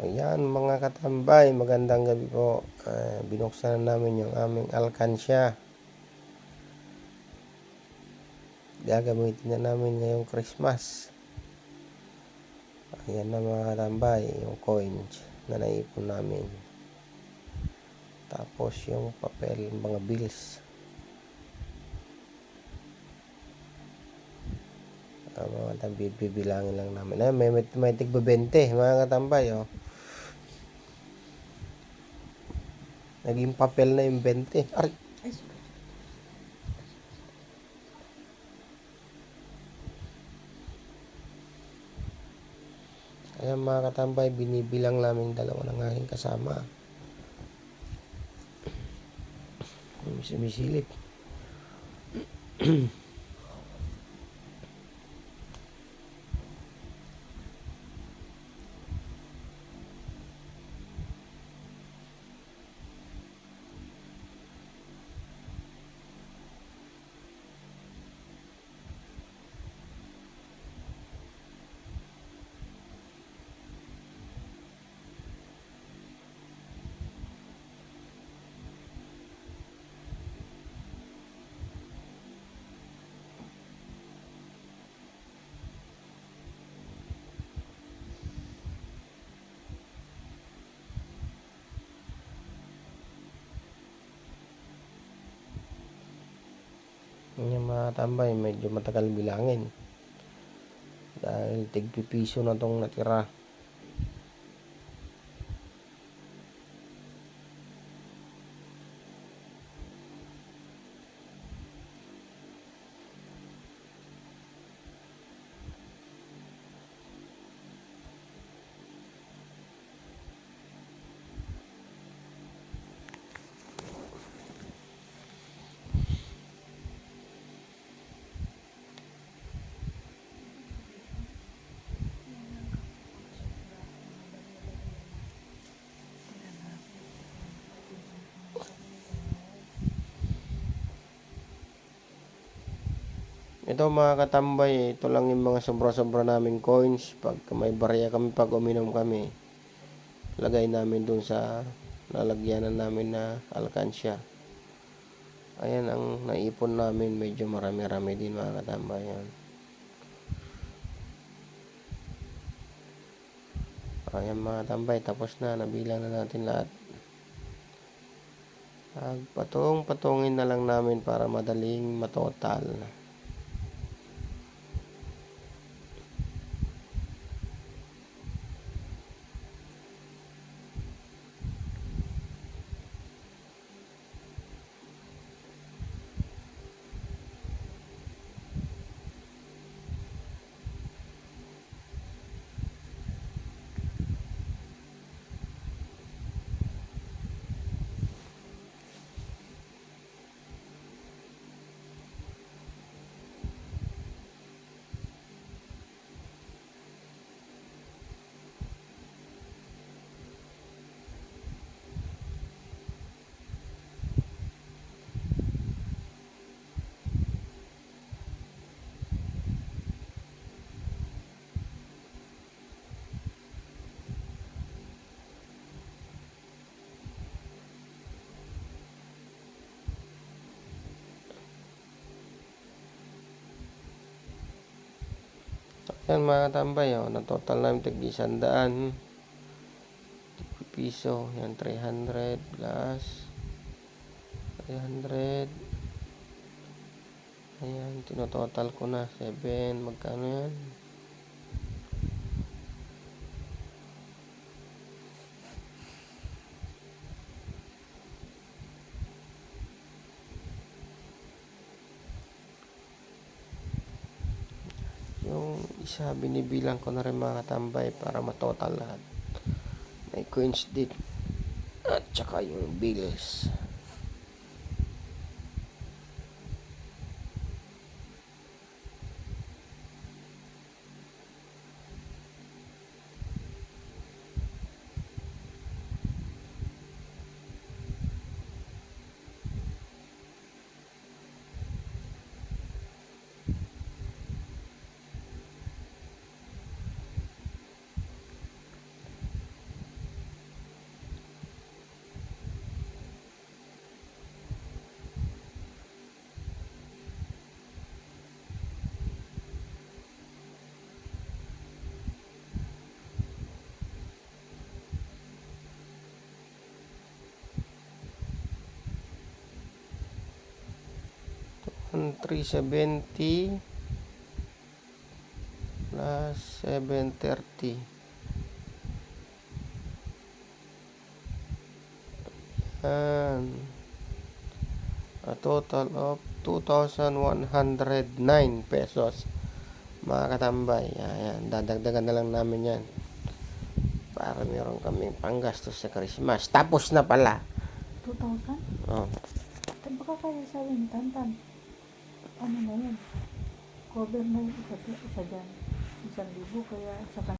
Ayan mga katambay, magandang gabi po. Ah, binuksan na namin yung aming alkansya. Gagamitin na namin ngayong Christmas. Ayan na mga katambay, yung coins na naipon namin. Tapos yung papel, mga bills. Ah, mga katambay, bibilangin lang namin. Ayan, may, may, may tigba 20, mga katambay, oh. Naging papel na yung 20. Aray! Ay. Ayan mga katambay, binibilang namin dalawa ng aking kasama. Sumisilip. Yung mga tambay, medyo matagal bilangin. Dahil tigpipiso na tong natira. Ito mga katambay, ito lang yung mga sobra-sobra naming coins. Pag may barya kami, pag uminom kami, lagay namin dun sa lalagyanan namin na alkansya. Ayan ang naipon namin, medyo marami-rami din mga katambay. Yan. Ayan mga tambay, tapos na, nabilang na natin lahat. Patong-patungin na lang namin para madaling matotal. Yan mga tambay, oh, na total namin tig isandaan. piso, yan 300 plus 300. Ayan, tinototal ko na 7, magkano yan? Yung isa binibilang ko na rin mga katambay para matotal lahat. May coins din. At saka yung bills. 1,370 plus 730. Yan. A total of 2,109 pesos. Mga katambay. Ayan. Dadagdagan na lang namin yan. Para meron kaming panggastos sa Christmas. Tapos na pala. 2,000? Oh. Tan baka kaya sa akin, tantan. Ano na yun? Cover na yung isa, isa dyan. Isang libo, kaya sa